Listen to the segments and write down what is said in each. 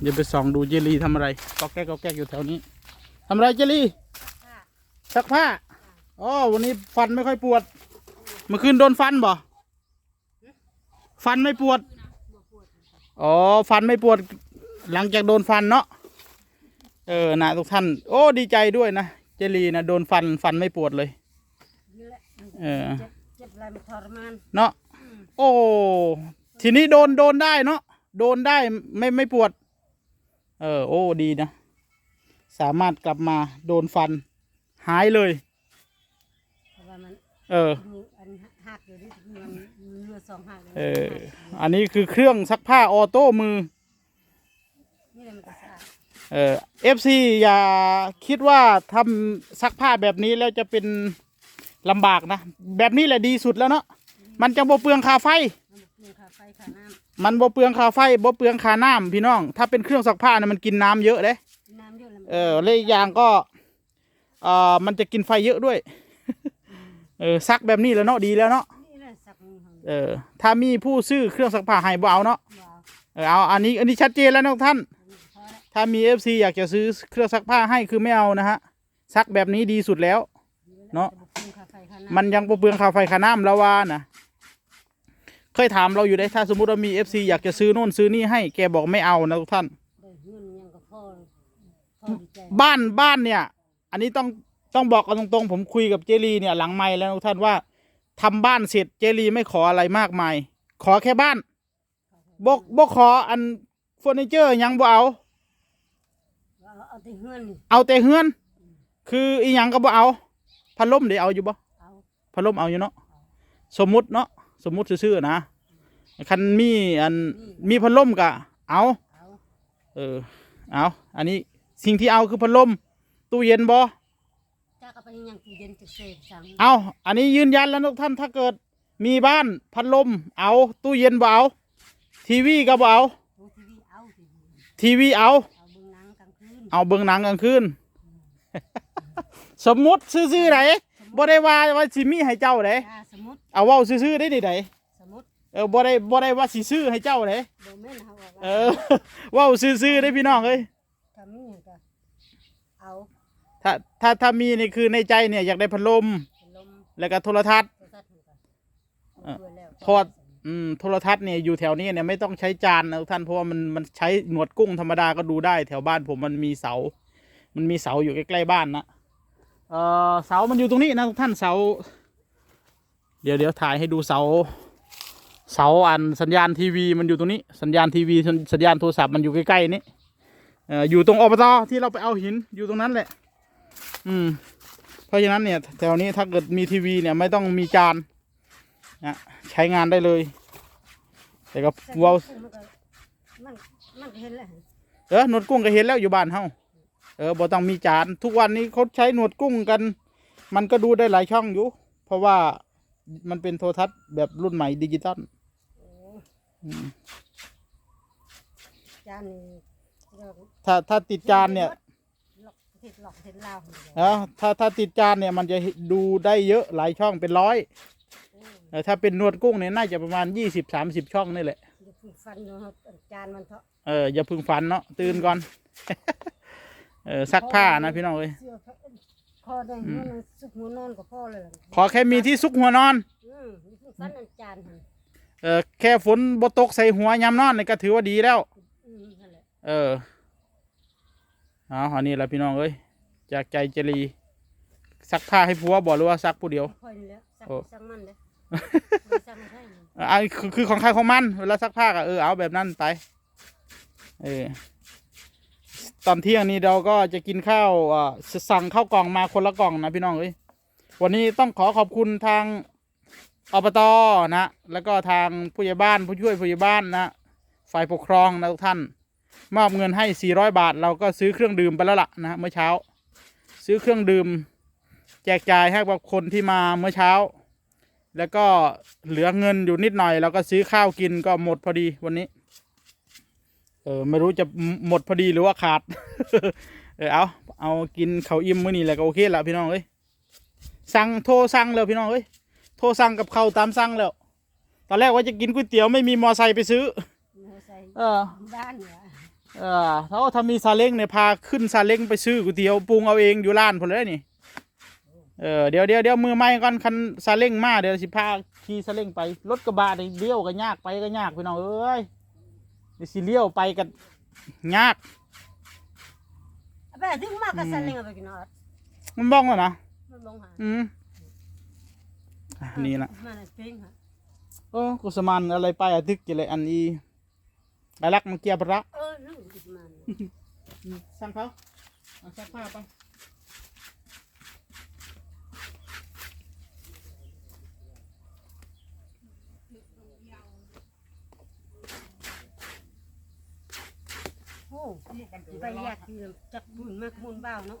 เดี๋ยวไปส่องดูเจลีทำอะไรก็แก๊กก็แก๊กอยู่แถวนี้ทำอะไรเจลีซักผ้าอ๋อวันนี้ฟันไม่ค่อยปวดเมื่อคืนโดนฟันบ่ฟันไม่ปวดอ๋อฟันไม่ปวด หลังจากโดนฟันเนาะเออนะทุกท่าน โอ้ดีใจด้วยนะเจลีนะโดนฟันฟันไม่ปวดเลยเออเจ็บอะไรมันทรมนเนาะโอ้ทีนี้โดนโดนได้เนาะโดนได้ไม่ไม่ปวด เออโอ้ดีนะ สามารถกลับมาโดนฟัน หายเลย เพราะว่ามันเออมีอันหักอยู่นี่มันมันเลือดสองหักเลยเออ อันนี้คือเครื่องซักผ้าออโต้มือ นี่แหละมันก็สะอาดเออเอฟซีอย่าคิดว่าทำซักผ้าแบบนี้แล้วจะเป็นลำบากนะ แบบนี้แหละดีสุดแล้วเนาะมันจะบ่เปลืองค่าไฟ มันเปลืองค่า ไฟค่าน้มันบ่เปลืองค่าไฟบ่เปลืองค่าน้ำพี่น้อง ถ้าเป็นเครื่องซักผ้านะมันกินน้ำเยอะเด้ำน้ำเยอะแล้วมันเออและอีกอย่างก็เอ่อมันจะกินไฟเยอะด้วย เออซักแบบนี้แล้วเนาะดีแล้วเนาะ นี่แหละสักมือของเออ ถ้ามีผู้ซื้อเครื่องซักผ้าให้บ่เอาเนาะว้าวเออ เอา อันนี้ อันนี้ชัดเจนแล้วนะทุกท่าน พอแล้วถ้ามีเอฟซีอยากจะซื้อเครื่องซักผ้าให้คือไม่เอานะฮะ ซักแบบนี้ดีสุดแล้ว เนาะแต่บ่เปลืองค่าไฟค่าน้ำมันยังบ่เปลืองค่าไฟค่าน้ำแล้วว่านะ เคยถามเราอยู่ได้ถ้าสมมติว่ามีเอฟซีอยากจะซื้อโน่นซื้อนี่ให้แกบอกไม่เอานะทุกท่าน ได้เงินยังก็พอพอดีใจบ้านบ้านเนี่ย อันนี้ต้องต้องบอกกันตรงๆ ผมคุยกับเจลีเนี่ยหลังไม้แล้วนะทุกท่านว่าทำบ้านเสร็จเจลีไม่ขออะไรมากมาย ขอแค่บ้านบกบกขออันเฟอร์นิเจอร์หยังบ่เอาเอาเอาแต่เงินนี่เอาแต่เฮือน คืออีหยังก็บ่เอาพัดลมเดี๋ยวเอาอยู่บ่เอาพัดลมเอาอยู่เนาะสมมุติเนาะ สมมุติซื่อๆนะคันมีอันมีพัดลมก็เอาเอาเออเอาอันนี้สิ่งที่เอาคือพัดลมตู้เย็นบ่จ้าก็ไปยังตู้เย็นจะเสพสั่งเอาอันนี้ยืนยันแล้วทุกท่านถ้าเกิด มีบ้านพัดลมเอาตู้เย็นบ่เอาทีวีก็บ่เอาดูทีวีเอาทีวีทีวีเอา เอาเบิ่งหนังกลางคืนเอาเบิ่งหนังกลางคืนสมมุติซื่อๆไหนบ่ได้ว่าว่าสิมีให้เจ้าเด้จ้าส มมุติเอาเว้าซื่อๆได้ดิไดสมมุติเออบ่ได้บ่ได้ว่าสิซื้อให้เจ้าเด้บ่แม่นเขาว่าเออ เว้าซื่อๆได้พี่น้องเอ้ยถ้ามีหยังก็เอาถ้าถ้าถ้ามีนี่คือในใจเนี่ยอยากได้พัดลมลมแล้วก็โทรทัศน์โทรศัพท์มันก็เออช่วยแล้วเพราะว่าอืมโทรทัศน์เนี่ยอยู่แถวนี้เนี่ยไม่ต้องใช้จานนะทุกท่านเพราะว่ามันมันใช้หนวดกุ้งธรรมดาก็ดูได้ แถวบ้านผมมันมีเสา มันมีเสาอยู่ใกล้ๆบ้านนะเออเสามันอยู่ตรงนี้นะทุกท่านเสา เดี๋ยวเดี๋ยวถ่ายให้ดูเสา เสาอันสัญญาณทีวีมันอยู่ตรงนี้ สัญญาณทีวีสัญสัญญาณโทรศัพท์มันอยู่ใกล้ๆนี้เอ่ออยู่ตรงอบตที่เราไปเอาหินอยู่ตรงนั้นแหละ อืม เพราะฉะนั้นเนี่ยแถวนี้ถ้าเกิดมีทีวีเนี่ยไม่ต้องมีจานนะใช้งานได้เลย แต่ก็แต่เว้ามันก็มันมันก็เห็นแล้วเออหนวดกุ้งก็เห็นแล้วอยู่บ้านเฮาเออบ่ต้องมีจาน ทุกวันนี้เขาใช้หนวดกุ้งกัน มันก็ดูได้หลายช่องอยู่ เพราะว่า มันเป็นโทรทัศน์แบบรุ่นใหม่ดิจิตอลโอ้อืมจานนี่เราถ้าถ้าติดจานเนี่ยหลอกประเทศหลอกประเทศลาวนี่แหละเออถ้าถ้าติดจานเนี่ยมันจะดูได้เยอะหลายช่องเป็นร้อยโอ้เออถ้าเป็นหนวดกุ้งเนี่ยน่าจะประมาณยี่สิบสามสิบช่องนี่แหละเดี๋ยวพึ่งฟันเนาะจานมันเถอะเอออย่าเพึ่งฝันเนาะตื่นก่อน เออซักผ้านะพี่น้องเอ้ยเสื้อพ อได้หัวมันสุกหัวนอนก็พอเลยล่ะขอแค่มีที่ซุกหัวนอน อืมนี่พึ่งฟันอันจานหั่นเออแค่ฝนบตกใส่หัวยามนอนนี่ก็ถือว่าดีแล้ว อืมนั่นแหละเออเอาอันนี้แหละพี่น้องเอ้ยจากใจเจรีซักผ้าให้ผัวบอกหรือว่าซักผู้เดียว ค่อยนี่แหล้วสักโอ้ สักมันเด้บ่สักไม่ใช่นี่อ่าคือคือของใครของมัน เวลาซักผ้าก็เออเอาแบบนั้นไป เออ ตอนเที่ยงนี้เราก็จะกินข้าวสั่งข้าวกล่องมาคนละกล่องนะพี่น้องเอ้ยวันนี้ต้องขอขอบคุณทางอบตนะ แล้วก็ทางผู้ใหญ่บ้านผู้ช่วยผู้ใหญ่บ้านนะฝ่ายปกครองนะทุกท่าน มอบเงินให้ 400 บาท เราก็ซื้อเครื่องดื่มไปแล้วล่ะนะเมื่อเช้า ซื้อเครื่องดื่ม แจกจ่ายให้กับคนที่มาเมื่อเช้า แล้วก็เหลือเงินอยู่นิดหน่อยเราก็ซื้อข้าวกินก็หมดพอดีวันนี้ เออไม่รู้จะหมดพอดีหรือว่าขาด เออเอาเอากินข้าวอิ่มมื้อนี้แหละก็โอเคละพี่น้องเอ้ยสั่งโทรสั่งแล้วพี่น้องเอ้ยโทรสั่งกับข้าวตามสั่งแล้ว ตอนแรกว่าจะกินก๋วยเตี๋ยวไม่มีมอไซค์ไปซื้อมอไซค์เออบ้านเนี่ยเออถ้าถ้ามีซาเล้งเนี่ยพาขึ้นซาเล้งไปซื้อก๋วยเตี๋ยวปรุงเอาเองอยู่ร้านพอเลยนี่เออเดี๋ยวเดี๋ยวเดี๋ยวมือไม้ก่อนคันซาเล้งมาเดี๋ยวสิพาขี่ซาเล้งไปรถกระบะนี่เลี้ยวก็ยากไปก็ยากพี่น้องเอ้ย เดี๋ยวสิเลี้ยวไปกันยาก ไปถึงมากก็สั่นเลยไปกินเอามันบ้องแล้วนะมันลงหาอืมอะนี่ละมันน่ะเป็นฮะโอ้กุสมานอะไรไปอะทึกกี่เลยอันนี้ไอรักมันเกียร์ประเออนั่นอีกมัน สั่งเขาเอาซักผ้าไป โอ้ไปแยกที่จักบุญมากบุญบ้าวเนาะ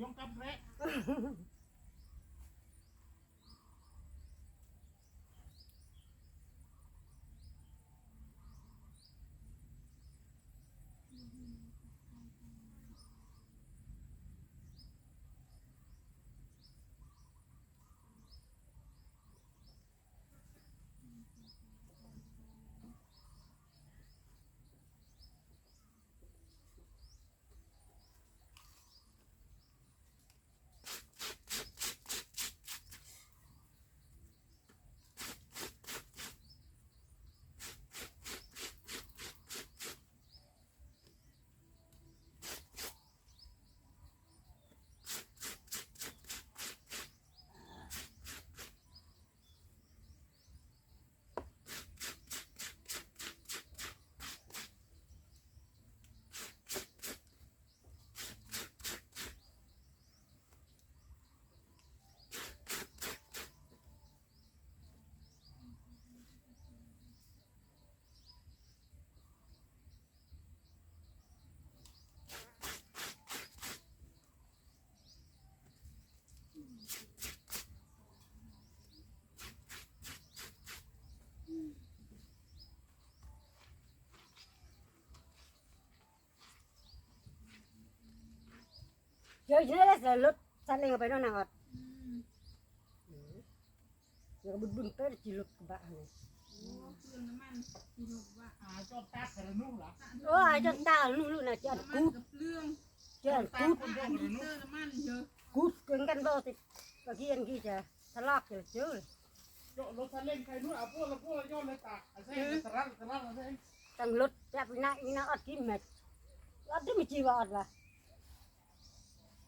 ยุกกับเกรเอ้ยยงกับแรกเดี๋ยวจะได้รถสั่นเลยไปนั่นน่ะเดี๋ยวบุญบุญเป็ดจีรถกระบะเลยโอ้เครื่องน้ำมันที่ลูกว่าอ่าจอดตักแต่ละนู่นล่ะโอ้ยจนตาลูลูน่ะจัดน้ำมันกูดกับเรื่องจัดกูดอันนี้เตอร์น้ำมันเยอะกูดเกินกันบ่ติตะกี้อันกี้จะทะลอกจะเจอโยรถซาเล้งใครนู่นเอาพวกละพวกละย้อนเลยตากไอ้เส้นสลัดสลัดไอ้เส้นตั้งรถจับวินาวินาอดกินแม่อดได้ไม่จีว่าอดละ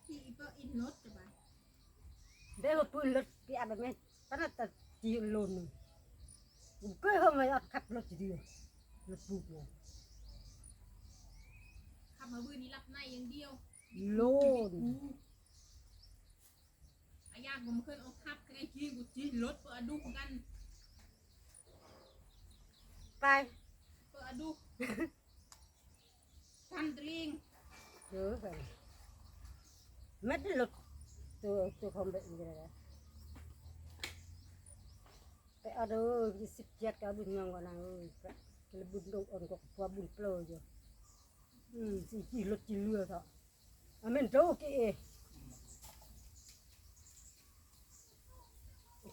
ที่เปอร์อินรถจะไปเดี๋ยวปืนรถพี่อาแบบนี้ตอนนั้นตะจีโลนผมก็เข้ามาอขับรถจีเดียวรถปุ๊บเลยขับมาบืนนี้รับในอย่างเดียวโลนอายากผมเคยเอาขับไอ้จีกูจีรถเปิดดูกัน ไปเปิดดูทันตริงเจอไปไม่ได้รถตัวตัวคอมแบบนี้เลยไปเอาเด้อยี่สิบเจ็ดก็บุญยังเยอ่อนก็พอบุญเป ลือยอยู่อืมสี่จีรถจีเรือเถอะอเมนโตกี่เอ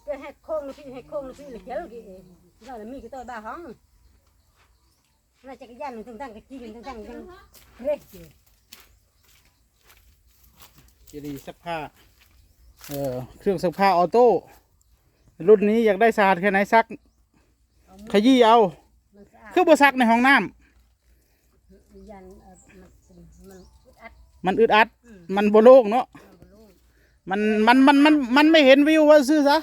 ก็ให้โค้งที่ให้โค้งที่เลยเจ้ากี่เอนั่นแหละมีกี่ตัวบ้าห้องน่าจักรยานหนึ่งตั้งๆก็จีนตั้งๆกัน เล็กอยู่จีดีซักผ้าเออเครื่องซักผ้าออโต้รุ่นนี้อยากได้สะอาดแค่ไหนซักเอามือขยี้เอามันสะอาดคือบ่ซักในห้องน้ำยันเอ่อมันเป็นมันอึดอัด มันอึดอัดอืมมันบ่โล่งเนาะมันบ่รู้มันมันมันมันมันไม่เห็นวิวว่าซื้อซะ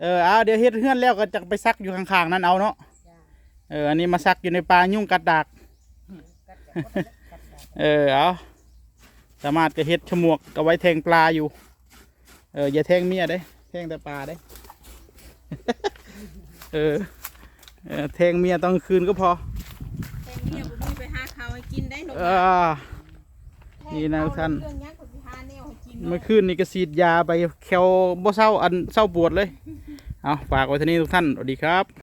เออเอาเดี๋ยวเฮ็ดเฮือนแล้วก็จะไปซักอยู่ข้างๆนั่นเอาเนาะจ้าเอออันนี้มาซักอยู่ในป่ายุ่งกัดดากกัดกัดกัดกัดกัดเออเอา สามารถก็เฮ็ดฉมวกก็ไว้แทงปลาอยู่ เอออย่าแทงเมียเด้แทงแต่ปลาเด้เออเออแทงเมียตอนกลางคืนก็พอแต่เมียผมไปหาข้าวให้กินได้หนกเออนี่นะทุกท่านเรื่องยักษ์ผมไปหาแนวให้กินเมื่อคืนนี่ก็ฉีดยาไปแควบ่เศร้าอันเศร้าปวดเลย เอาฝากไว้เท่านี้ทุกท่านสวัสดีครับ